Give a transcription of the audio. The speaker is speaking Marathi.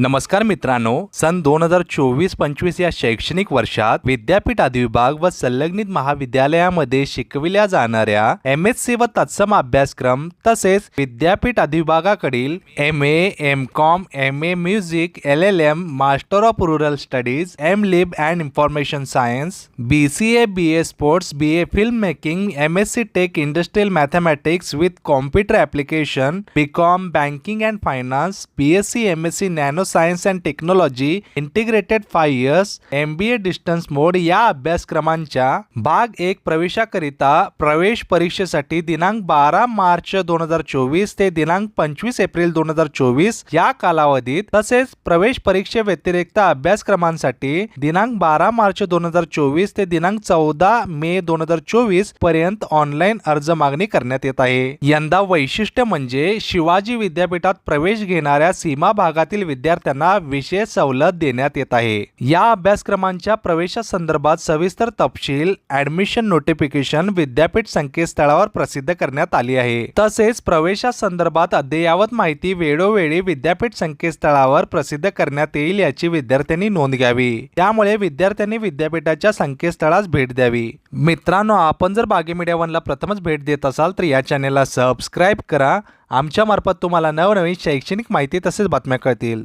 नमस्कार मित्रांनो सन दोन हजार चोवीस पंचवीस या शैक्षणिक वर्षात विद्यापीठ अधिविभाग व संलग्नित महाविद्यालयामध्ये शिकविल्या जाणाऱ्या एम एस सी व तत्सम अभ्यासक्रम तसेच विद्यापीठ अधिविभागाकडील M A M com M A music L L M master of rural studies M lib and information science B C A B A sports B A film making M S C tech industrial mathematics with computer application B com banking and finance B S C M S C nano science and technology integrated five years M B A distance mode या अभ्यासक्रमांच्या भाग एक प्रवेशाकरिता प्रवेश परीक्षेसाठी दिनांक बारा मार्च दोन हजार चोवीस ते दिनांक पंचवीस एप्रिल दोन हजार चोवीस या कालावधीत तसेच प्रवेश परीक्षे व्यतिरिक्त अभ्यासक्रमांसाठी दिनांक बारा मार्च दोन हजार चोवीस ते दिनांक चौदा मे दोन हजार चोवीसपर्यंत ऑनलाईन अर्ज मागणी करण्यात येत आहे. यंदा वैशिष्ट्य म्हणजे शिवाजी विद्यापीठात प्रवेश घेणाऱ्या सीमा भागातील विद्यार्थी विद्यार्थ्यांना विशेष सवलत देण्यात येत आहे. या अभ्यासक्रमांच्या प्रवेशासंदर्भात सविस्तर तपशील ऍडमिशन नोटिफिकेशन विद्यापीठ संकेतस्थळावर प्रसिद्ध करण्यात आली आहे. तसेच प्रवेशासंदर्भात अद्ययावत माहिती वेळोवेळी विद्यापीठ संकेतस्थळावर प्रसिद्ध करण्यात येईल याची विद्यार्थ्यांनी नोंद घ्यावी. त्यामुळे विद्यार्थ्यांनी विद्यापीठाच्या संकेतस्थळास भेट द्यावी. मित्रांनो आपण जर बागी मीडिया वनला प्रथमच भेट देत असाल तर या चॅनेलला सबस्क्राईब करा. आमच्या मार्फत तुम्हाला नवनवीन शैक्षणिक माहिती तसेच बातम्या कळतील.